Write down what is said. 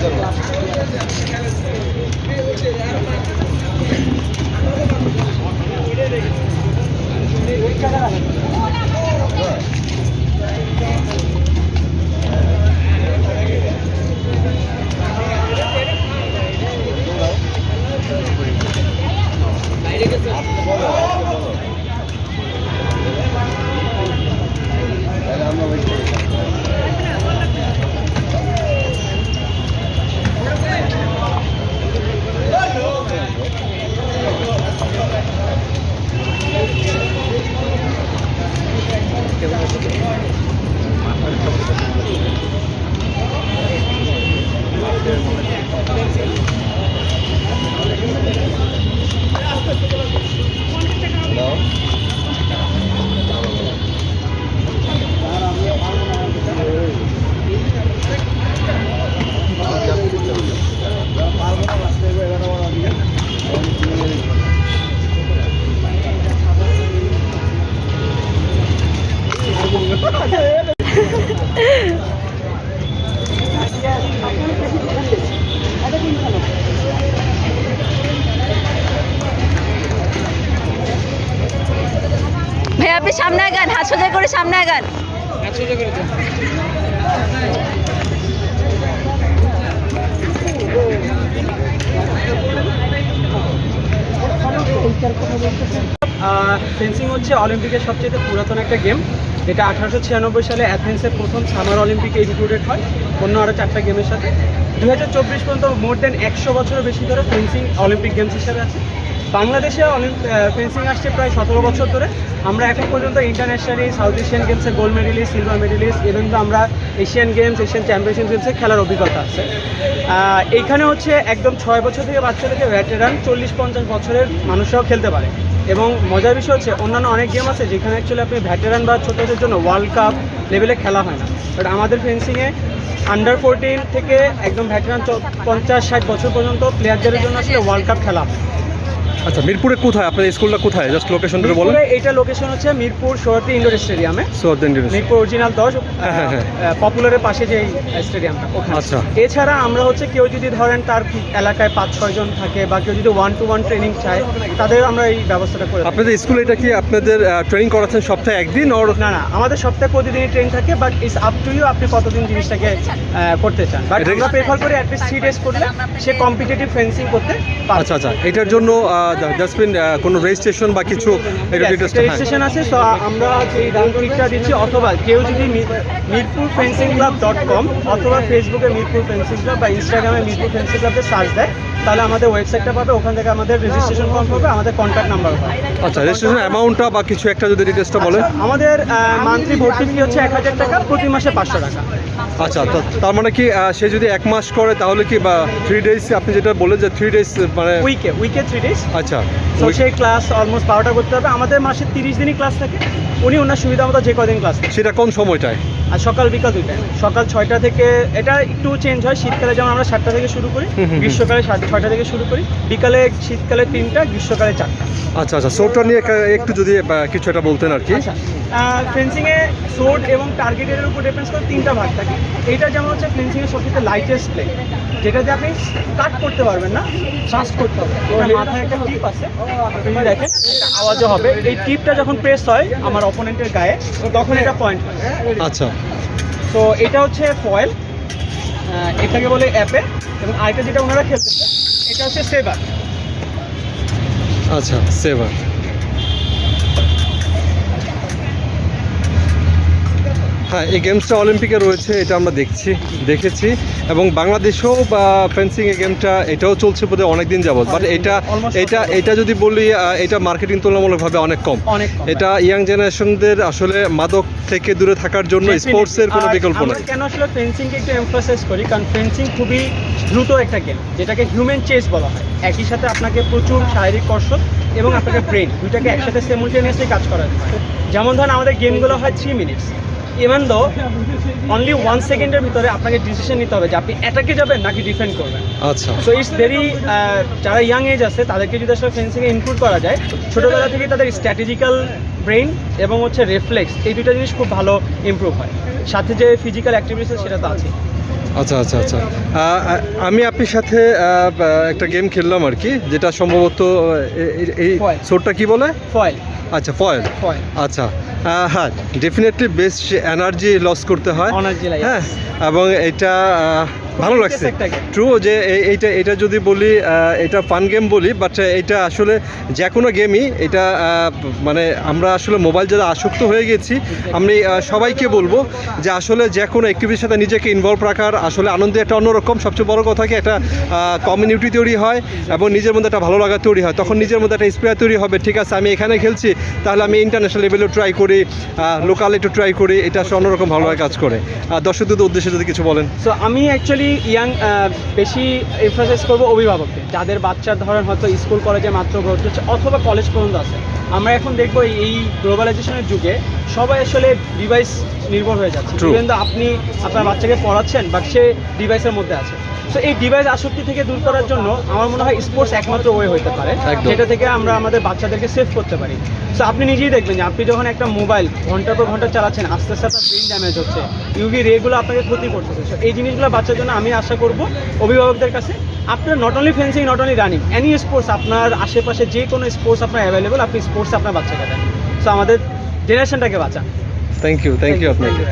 Ja. সামনে আগান, হাত সোজা করে সামনে আগান। ফেন্সিং হচ্ছে অলিম্পিকের সবচেয়ে পুরাতন একটা গেম এটা আঠারোশো ছিয়ানব্বই সালে অ্যাথেন্সের প্রথম সামার অলিম্পিকে ইনক্লুডেড হয়, অন্য আরও চারটা গেমের সাথে। দু হাজার চব্বিশ পর্যন্ত মোর দেন একশো বছরের বেশি ধরে ফেন্সিং অলিম্পিক গেমস হিসাবে আছে। বাংলাদেশে ফেন্সিং আসছে প্রায় সতেরো বছর ধরে। আমরা এখন পর্যন্ত ইন্টারন্যাশনালি সাউথ এশিয়ান গেমসে gold medallist silver medallist even তো আমরা এশিয়ান গেমস এশিয়ান চ্যাম্পিয়নশিপ গেমসে খেলার অভিজ্ঞতা আছে। এইখানে হচ্ছে একদম ছয় বছর থেকে বাচ্চা থেকে ভ্যাটেরান চল্লিশ পঞ্চাশ বছরের মানুষরাও খেলতে পারে। এবং মজার বিষয় হচ্ছে, অন্যান্য অনেক গেম আছে যেখানে অ্যাকচুয়ালি আপনি ভ্যাটেরান বা ছোটোদের জন্য ওয়ার্ল্ড কাপ লেভেলে খেলা হয় না। বাট আমাদের ফেন্সিংয়ে আন্ডার ফোরটিন থেকে একদম ভ্যাটেরান পঞ্চাশ, ষাট বছর পর্যন্ত প্লেয়ারদের জন্য আসলে ওয়ার্ল্ড কাপ খেলা হয়। আচ্ছা মিরপুরে কোথায়? আপনাদের স্কুলটা কোথায়? জাস্ট লোকেশনটা বলেন। এইটা লোকেশন হচ্ছে মিরপুর সোহার্তি ইন্ডোর স্টেডিয়ামে সাউথ ইন্ডিয়ান মিরপুর অরিজিনাল দশ হ্যাঁ, হ্যাঁ, হ্যাঁ। পপুলারের পাশে যে স্টেডিয়ামটা ওখানে। আচ্ছা। এছাড়া আমরা হচ্ছে কেউ যদি ধরেন তার এলাকায় পাঁচ ছয় জন থাকে বা কেউ যদি ওয়ান টু ওয়ান ট্রেনিং চায় তাদের আমরা এই ব্যবস্থাটা করে আপনাদের স্কুলে এটা কি আপনাদের ট্রেনিং করাচ্ছেন সপ্তাহে একদিন ওর না না আমাদের সপ্তাহে প্রতিদিনই ট্রেন থাকে but it's up to you আপনি কতদিন জিনিসটাকে করতে চান। বাট আমরা প্রেফার করি অ্যাটলিস্ট থ্রি ডেজ করলে সে কম্পিটিটিভ ফেন্সিং করতে আচ্ছা আচ্ছা এটার জন্য জাস্টবিন কোনো রেজিস্ট্রেশন বা কিছু রেজিস্ট্রেশন আছে তো আমরা এই ক্লিকটা দিচ্ছি অথবা কেউ যদি Mirpur fencing club dot com অথবা ফেসবুকে মিরপুর ফেন্সিং ক্লাব বা ইনস্টাগ্রামে মিরপুর ফেন্সিং ক্লাবে সার্চ দেয় তাহলে আমাদের ওয়েবসাইটটা পাবে ওখান থেকে আমাদের রেজিস্ট্রেশন ফর্ম পাবে আমাদের কন্ট্যাক্ট নাম্বার পাবে। আচ্ছা রেজিস্ট্রেশন অ্যামাউন্টটা বা কিছু একটা যদি ডিটেলসটা বলেন। আচ্ছা, আমাদের মান্থলি ভর্তি ফি হচ্ছে এক হাজার টাকা প্রতি মাসে পাঁচশো টাকা। আচ্ছা তা- তার মানে কি সে যদি এক মাস করে তাহলে কি বা থ্রি ডেজ আপনি যেটা বললেন যে থ্রি ডেজ মানে উইকে উইকে থ্রি ডেজ আচ্ছা তো সেই ক্লাস অলমোস্ট বারোটা করতে হবে। আমাদের মাসে তিরিশ দিনই ক্লাস থাকে। উনি ওনার সুবিধা মতো যে কদিন ক্লাস সেটা কোন সময়টায়? আর সকাল বিকাল দুইটা সকাল ছয়টা থেকে এটা একটু চেঞ্জ হয়। শীতকালে যেমন আমরা সাতটা থেকে শুরু করি। গ্রীষ্মকালে ছয়টা থেকে শুরু করি। বিকালে শীতকালে তিনটা গ্রীষ্মকালে চারটা। আচ্ছা আচ্ছা সোরটা নিয়ে একটু যদি কিছু একটা বলতেন আর কি। আচ্ছা ফেন্সিংয়ে সোর্ড এবং টার্গেটের উপর ডিপেন্ডস করে তিনটা ভাগ থাকে। এইটা যেমন হচ্ছে ফেন্সিংয়ের সবচেয়ে লাইটেস্ট প্লে যেটাতে আপনি কাট করতে পারবেন না ট্রাস্ট করতে হবে। মাথায় একটা টিপ আছে আপনি দেখেন আওয়াজও হবে। এই টিপটা যখন প্রেস হয় আমার অপোনেন্টের গায়ে তখন এটা পয়েন্ট হয়। আচ্ছা। তো এটা হচ্ছে ফয়েল এটাকে বলে অ্যাপে এবং আরেকটা যেটা ওনারা খেলতেছে এটা হচ্ছে সেভার আচ্ছা সেভার হ্যাঁ এই গেমসটা অলিম্পিকে রয়েছে এটা আমরা দেখছি দেখেছি। এবং বাংলাদেশেও বা ফেন্সিং এই গেমটা এটাও চলছে বোধহয় অনেক দিন যাবত বাট এটা এটা এটা যদি বলি এটা মার্কেটিং তুলনামূলকভাবে অনেক কম। এটা ইয়াং জেনারেশনদের আসলে মাদক থেকে দূরে থাকার জন্য স্পোর্টসের কোনো বিকল্প নেই। কেন আসলে ফেন্সিংকে একটু এমফাসাইজ করি? কারণ ফেন্সিং খুবই দ্রুত একটা গেম যেটাকে হিউম্যান চেস বলা হয়। একই সাথে আপনাকে প্রচুর শারীরিক কসরত এবং আপনাকে ব্রেন দুইটাকে একসাথে সিমুলটেনিয়াসলি কাজ করা হয়। যেমন ধরেন আমাদের গেমগুলো হয় three minutes even though only one সেকেন্ডের ভিতরে আপনাকে ডিসিশন নিতে হবে যে আপনি অ্যাটাকে যাবেন নাকি ডিফেন্ড করবেন। আচ্ছা। সো ইটস ভেরি যারা ইয়াং এজ আছে তাদেরকে যদি আসলে ফেন্সিংয়ে ইনক্লুড করা যায় ছোটোবেলা থেকে তাদের স্ট্র্যাটেজিক্যাল ব্রেন এবং হচ্ছে রেফ্লেক্স এই দুটো জিনিস খুব ভালো ইম্প্রুভ হয়। সাথে যে ফিজিক্যাল অ্যাক্টিভিটিস সেটা তো আছে আচ্ছা আচ্ছা আচ্ছা। আমি আপনার সাথে একটা গেম খেললাম আর কি যেটা সম্ভবত এই সোটটা কি বলে? ফয়েল আচ্ছা ফয়েল ফয়েল আচ্ছা। হ্যাঁ ডেফিনেটলি বেস্ট এনার্জি লস করতে হয়। হ্যাঁ এবং এটা ভালো লাগছে। ট্রু যে এইটা এটা যদি বলি এটা ফান গেম বলি বাট এটা আসলে যে কোনো গেমই এটা মানে আমরা আসলে মোবাইল যারা আসক্ত হয়ে গেছি আমি সবাইকে বলব যে আসলে যে কোনো অ্যাক্টিভিটির সাথে নিজেকে ইনভলভ রাখার আসলে আনন্দ একটা অন্যরকম সবচেয়ে বড় কথা কি একটা কমিউনিটি তৈরি হয় এবং নিজের মধ্যে একটা ভালো লাগা তৈরি হয়। তখন নিজের মধ্যে একটা স্প্রেয়ার তৈরি হবে ঠিক আছে আমি এখানে খেলছি তাহলে আমি ইন্টারন্যাশনাল লেভেলেও ট্রাই করি লোকাল একটু ট্রাই করি এটা আসলে অন্যরকম ভালো লাগা কাজ করে। আর দর্শকদের উদ্দেশ্যে যদি কিছু বলেন। সো আমি অ্যাকচুয়ালি ইয়াং বেশি এমফাসাইজ করব অভিভাবককে যাদের বাচ্চার ধরেন হয়তো স্কুল কলেজে মাত্র ভর্তি হচ্ছে অথবা কলেজ পর্যন্ত আছে। আমরা এখন দেখব এই- গ্লোবালাইজেশনের যুগে সবাই আসলে ডিভাইস নির্ভর হয়ে যাচ্ছে। আপনি আপনার বাচ্চাকে পড়াচ্ছেন বা সে ডিভাইসের মধ্যে আছে। সো এই ডিভাইস আসক্তি থেকে দূর করার জন্য আমার মনে হয় স্পোর্টস একমাত্র ওয়ে হতে পারে। যেটা থেকে আমরা আমাদের বাচ্চাদেরকে সেভ করতে পারি। সো আপনি নিজেই দেখবেন যে আপনি যখন একটা মোবাইল ঘণ্টার পর ঘণ্টা চালাচ্ছেন আস্তে আস্তে আপনার ব্রেন ড্যামেজ হচ্ছে। ইউভি রেগুলো আপনাকে ক্ষতি করতেছে। সো এই জিনিসগুলো বাচ্চার জন্য আমি আশা করব অভিভাবকদের কাছে আপনার not only fencing not only running any sports আপনার আশেপাশে যে কোনো স্পোর্টস আপনার অ্যাভেলেবল আপনি স্পোর্টস আপনার বাচ্চাকে দেন। সো আমাদের জেনারেশনটাকে বাঁচান। থ্যাংক ইউ থ্যাংক ইউ আপনাকে.